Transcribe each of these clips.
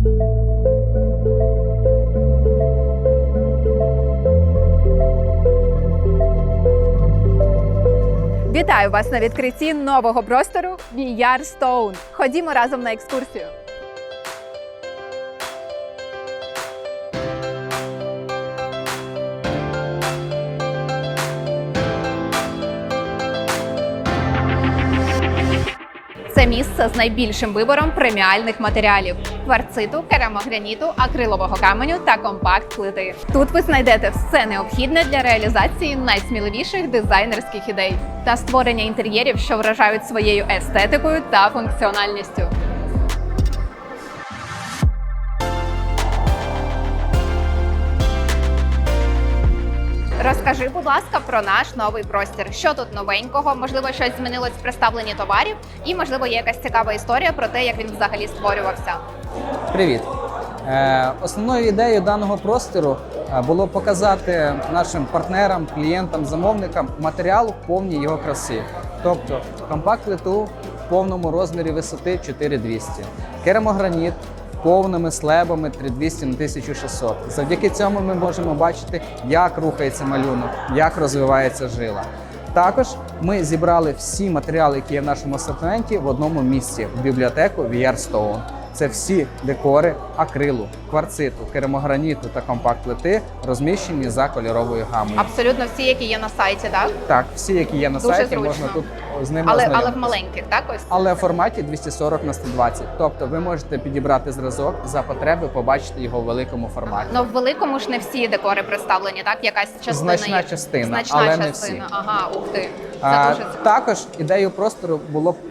Вітаю вас на відкритті нового простору VR Stone. Ходімо разом на екскурсію. Місце з найбільшим вибором преміальних матеріалів: кварциту, керамограніту, акрилового каменю та компакт плити. Тут ви знайдете все необхідне для реалізації найсміливіших дизайнерських ідей та створення інтер'єрів, що вражають своєю естетикою та функціональністю. Розкажи, будь ласка, про наш новий простір. Що тут новенького? Можливо, щось змінилось в представленні товарів, і можливо є якась цікава історія про те, як він взагалі створювався. Привіт! Е, Основною ідеєю даного простору е, було показати нашим партнерам, клієнтам, замовникам матеріал в повній його красі. Тобто компакт-плиту в повному розмірі висоти 4200, керамограніт повними слебами 3200 на 1600. Завдяки цьому ми можемо бачити, як рухається малюнок, як розвивається жила. Також ми зібрали всі матеріали, які є в нашому асортименті, в одному місці в бібліотеку VR Stone. Це всі декори акрилу, кварциту, керамограніту та компакт-плити розміщені за кольоровою гамою. Абсолютно всі, які є на сайті, так? Так, всі, які є на Дуже сайті, зручно. можна тут з ними Але, але в ознайомитися. маленьких, так ось. Але в форматі 240 на 120. Тобто ви можете підібрати зразок за потреби, побачити його в великому форматі. Ну в великому ж не всі декори представлені, так? Якась частина Значна є. частина, Значна але не частина. всі. Ага, ух ти. Це А, дуже цікаво. також ідеєю простору було е,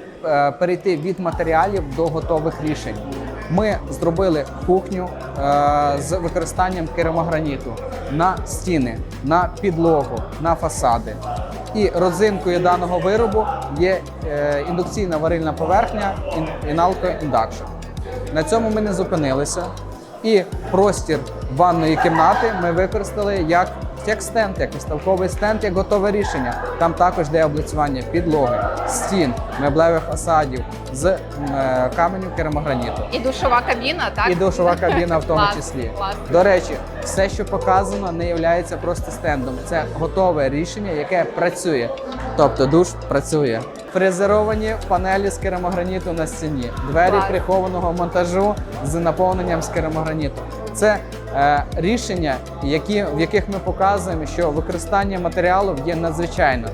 перейти від матеріалів до готових рішень. Ми зробили кухню е, з використанням керамограніту на стіни, на підлогу, на фасади. І родзинкою даного виробу є е, індукційна варильна поверхня Inalco Induction. На цьому ми не зупинилися. І простір ванної кімнати ми використали як, як стенд, як виставковий стенд, як готове рішення. Там також де облицювання підлоги, стін, меблевих фасадів з е, каменю керамограніту. І душова кабіна, так? І душова кабіна в тому числі. До речі, все, що показано, не є просто стендом. Це готове рішення, яке працює. Тобто душ працює. Фрезеровані панелі з керамограніту на стіні, двері прихованого монтажу з наповненням з керамограніту. Це рішення, які, в яких ми показуємо, що використання матеріалу є надзвичайно.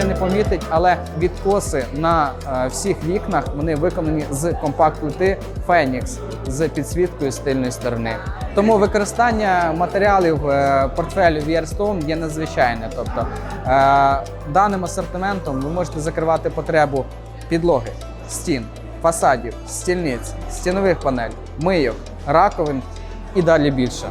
Ще не помітить, але відкоси на е, всіх вікнах вони виконані з компакт-плити Phoenix з підсвіткою з тильної сторони. Тому використання матеріалів е, портфелю Stone є надзвичайне. Тобто е, даним асортиментом ви можете закривати потребу підлоги, стін, фасадів, стільниць, стінових панель, мийок, раковин і далі більше.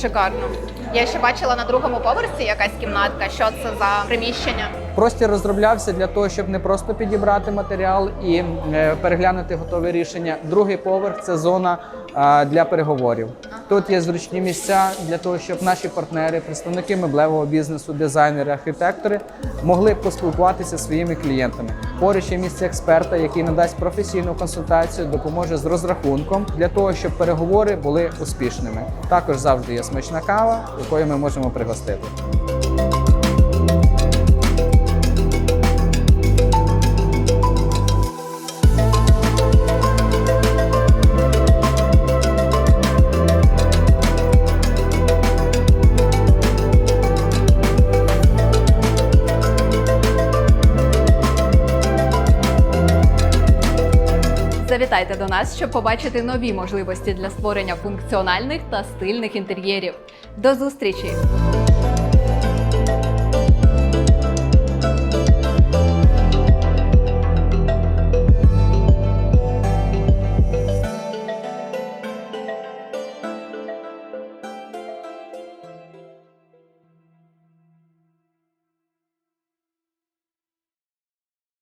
Шикарно. Я ще бачила на другому поверсі якась кімнатка. Що це за приміщення? Простір розроблявся для того, щоб не просто підібрати матеріал і е, переглянути готове рішення. Другий поверх це зона е, для переговорів. Тут є зручні місця для того, щоб наші партнери, представники меблевого бізнесу, дизайнери, архітектори могли поспілкуватися зі своїми клієнтами. Поруч є місце експерта, який надасть професійну консультацію, допоможе з розрахунком для того, щоб переговори були успішними. Також завжди є смачна кава, якою ми можемо пригостити. Завітайте до нас, щоб побачити нові можливості для створення функціональних та стильних інтер'єрів. До зустрічі!